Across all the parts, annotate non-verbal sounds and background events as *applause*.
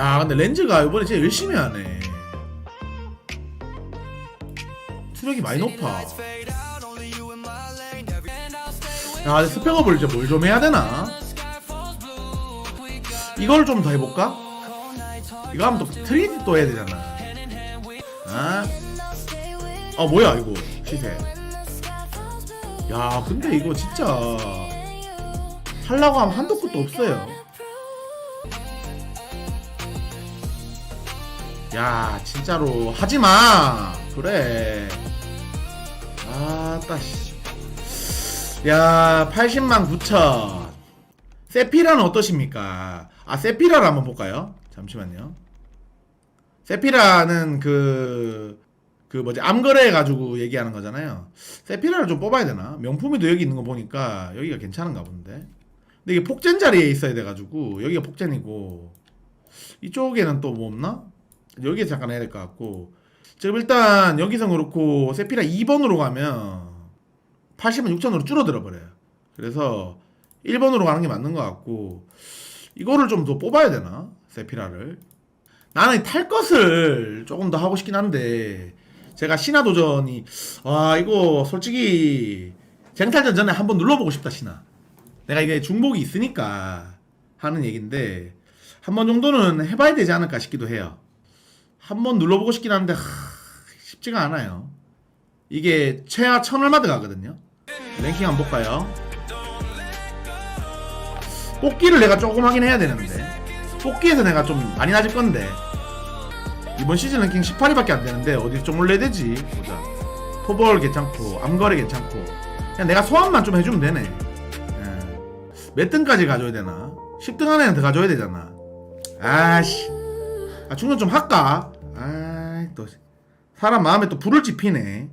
야 근데 렌즈가 이번에 진짜 열심히 하네. 수력이 많이 높아. 야 스펙업을 이제 뭘 좀 해야 되나? 이걸 좀 더 해볼까? 이거 하면 또 트레이드 또 해야 되잖아. 아? 아 뭐야 이거 시세. 야 근데 이거 진짜 하려고 하면 한도 끝도 없어요 야 진짜로. 하지마. 그래. 아따 씨야 80만 9천. 세피라는 어떠십니까? 아 세피라를 한번 볼까요? 잠시만요. 세피라는 그, 그 뭐지, 암거래 해가지고 얘기하는 거잖아요. 세피라를 좀 뽑아야 되나? 명품이도 여기 있는 거 보니까 여기가 괜찮은가 본데. 근데 이게 폭젠 자리에 있어야 돼가지고, 여기가 폭젠이고, 이쪽에는 또 뭐 없나? 여기에 잠깐 해야 될 것 같고. 지금 일단 여기서 그렇고, 세피라 2번으로 가면 80만 6천으로 줄어들어 버려요. 그래서 1번으로 가는 게 맞는 것 같고, 이거를 좀 더 뽑아야 되나? 세피라를. 나는 탈 것을 조금 더 하고 싶긴 한데 제가 신화 도전이 와 이거 솔직히 쟁탈전 전에 한번 눌러보고 싶다 신화 내가 이게 중복이 있으니까 하는 얘긴데 한 번 정도는 해봐야 되지 않을까 싶기도 해요 한번 눌러보고 싶긴 한데 하, 쉽지가 않아요. 이게 최하 1000얼마드 가거든요. 랭킹 한번 볼까요? 뽑기를 내가 조금 하긴 해야 되는데 뽑기에서 내가 좀 많이 낮을 건데 이번 시즌 랭킹 18위밖에 안 되는데 어디 좀 올려야 되지? 보자. 포벌 괜찮고 암거래 괜찮고. 그냥 내가 소환만 좀 해주면 되네. 예. 몇 등까지 가져야 되나? 10등 안에는 더 가져야 되잖아. 아씨 아 충전 좀 할까? 아또 사람 마음에 또 불을 지피네.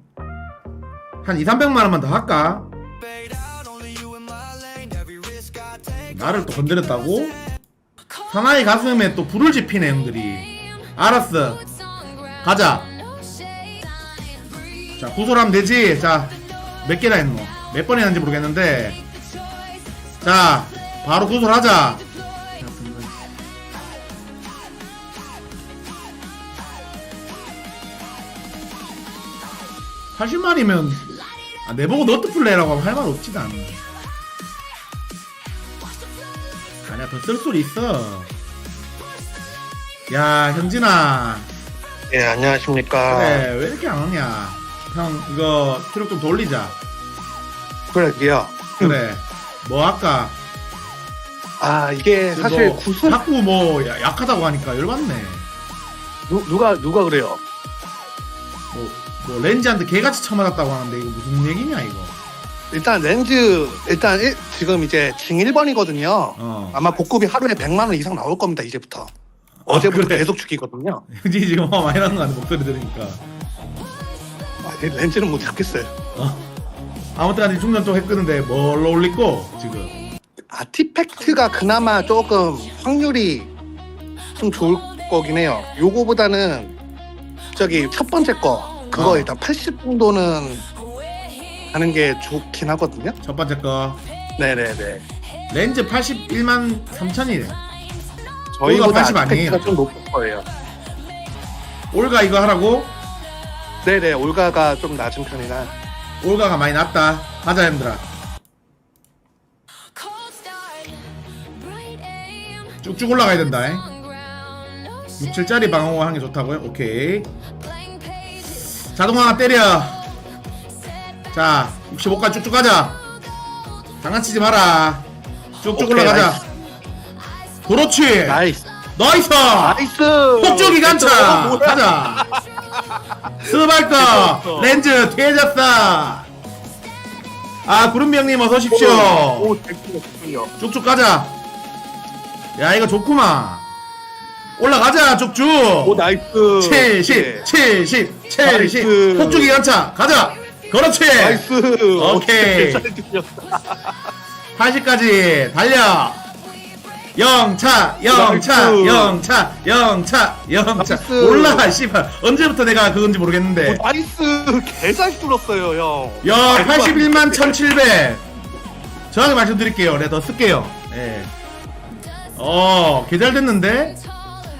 한 2, 300만 원만 더 할까? 나를 또 건드렸다고? 사나이 가슴에 또 불을 지피네 형들이. 알았어. 가자. 자 구솔하면 되지. 자 몇 개나 했노? 몇번 했는지 모르겠는데. 자 바로 구솔하자 80만이면 아, 내보고 너트 플레이라고 하면 할 말 없지 나는 아니야 더 쓸 소리 있어. 야 현진아. 예, 안녕하십니까. 그래 왜 이렇게 안 오냐? 형 이거 체력 좀 돌리자. 그러게요. 그래. 뭐 할까? 아, 이게 사실 뭐 구슬, 자꾸 뭐 야- 약하다고 하니까 열받네. 누, 누가, 누가 그래요? 뭐, 뭐 렌즈한테 개같이 쳐맞았다고 하는데 이거 무슨 얘기냐 이거 일단 렌즈, 일단 일- 지금 이제 징 1번이거든요. 어 아마 복급이 하루에 100만 원 이상 나올 겁니다, 이제부터. 어제부터 그래? 계속 죽이거든요. *laughs* 현진이 지금 화 많이 나는 거 같아 목소리 들으니까 아, 이 렌즈는 못 잡겠어요. 아무튼 간에 중간 좀 했끄는데 뭘로 올리고 지금 아티팩트가 그나마 조금 확률이 좀 좋을 거긴 해요. 요거보다는 저기 첫 번째 거, 그거 어. 일단 80 정도는 하는 게 좋긴 하거든요. 첫 번째 거 네네네. 렌즈 81만 3천이래 저희보다 80 아니에요? 좀 높을 거예요. 올가 이거 하라고? 네네 올가가 좀 낮은 편이라 올가가 많이 낮다 가자 형들아 쭉쭉 올라가야 된다 6, 7짜리 방어가 하는 게 좋다고요? 오케이 자동 하나 때려. 자 65까지 쭉쭉 가자. 장난치지 마라. 쭉쭉 오케이, 올라가자. 그렇지. 나이스. 나이스. 나이스. 폭주 기관차. 뭐야? 가자. 됐어. 렌즈 퇴졌어 아 구름비 형님 어서 오십시오. 오 됐군요 됐군요 쭉쭉 가자. 야 이거 좋구만 올라가자 쭉쭉 오 나이스. 70 70 70 나이스. 폭주 기관차. 가자. 그렇지. 나이스. 오케이. 잘 들렸다 80까지 달려. 영차 영차 나이스. 영차 영차 영차. 나이스. 올라 씨발. 언제부터 내가 그건지 모르겠는데. 오 나이스. 개잘 뚫었어요 형. 야 말도 안 81만 1700 정확히 말씀드릴게요. 내가 더 쓸게요. 예. 어 개잘 됐는데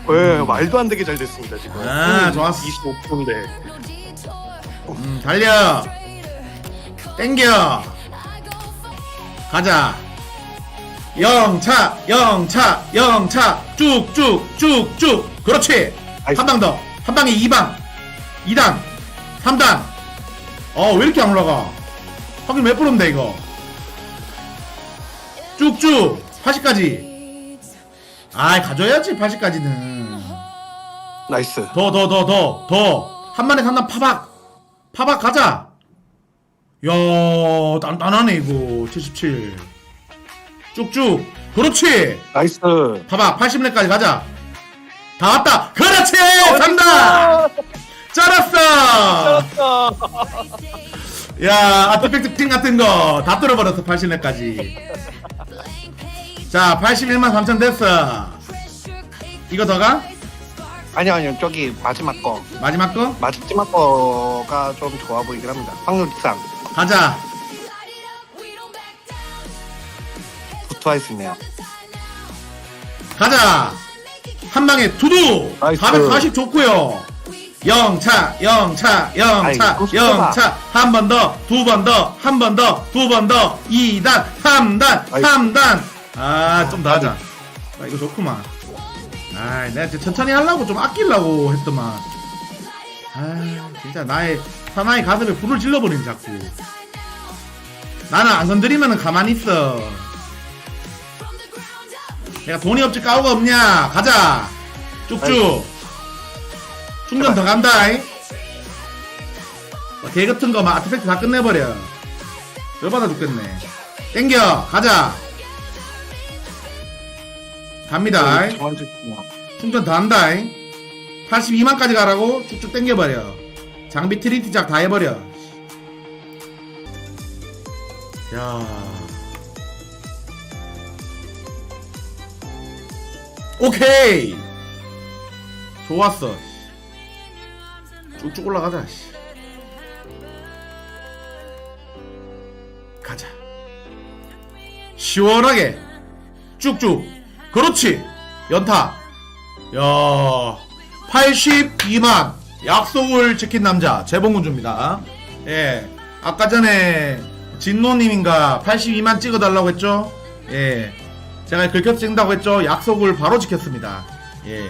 예, 말도 안 되게 잘 됐습니다 지금. 아, 좋았어. 25%인데. 음, 달려. 땡겨. 가자. 영차 영차 영차. 쭉쭉 쭉쭉. 그렇지. 아이고. 한방 더. 한 방에 2방. 2단. 3단. 어 왜 이렇게 안 올라가? 확률 몇 프로인데 이거? 쭉쭉. 80까지. 아이 가져야지 80까지는 나이스. 더 더 더 더 더. 한 마리 산단 파박. 파박 가자. 야 단단하네 이거. 77 쭉쭉. 그렇지. 나이스. 파박 80렙까지 가자. 다 왔다. 그렇지! 산다! 쩔었어! 야 아트팩트 팀 같은 거 다 뚫어버렸어 80렙까지. 자 81만 3천 됐어. 이거 더 가? 아니요 아니요 저기 마지막 거. 마지막 거? 마지막 거가 좀 좋아 보이긴 합니다. 확률상 가자 붙어있네요. 가자 한 방에 두두 나이스. 440 좋고요 영차 영차 영차 아이고, 영차 한 번 더 두 번 더 한 번 더 두 번 더 2단 3단 아이고. 3단 아 좀 더 하자 아, 이거 좋구만 아 내가 진짜 천천히 하려고 좀 아끼려고 했더만. 아 진짜 나의 사나이 가슴에 불을 질러버린 자꾸. 나는 안 건드리면은 가만히 있어. 내가 돈이 없지 까오가 없냐? 가자. 쭉쭉. 충전 더 간다잉 뭐, 개 같은 거 막 아트팩트 다 끝내버려. 열받아 죽겠네. 땡겨 가자 갑니다. 짓이야. 충전 더 한다잉 82만까지 가라고 쭉쭉 땡겨버려. 장비 트리티 작 다 해버려. 야. 오케이. 좋았어. 쭉쭉 올라가자 씨. 가자. 시원하게. 쭉쭉 그렇지. 연타. 야 82만 약속을 지킨 남자 재봉군주입니다. 예. 아까 전에 진노님인가 82만 찍어달라고 했죠? 예. 제가 긁혀서 찍는다고 했죠? 약속을 바로 지켰습니다. 예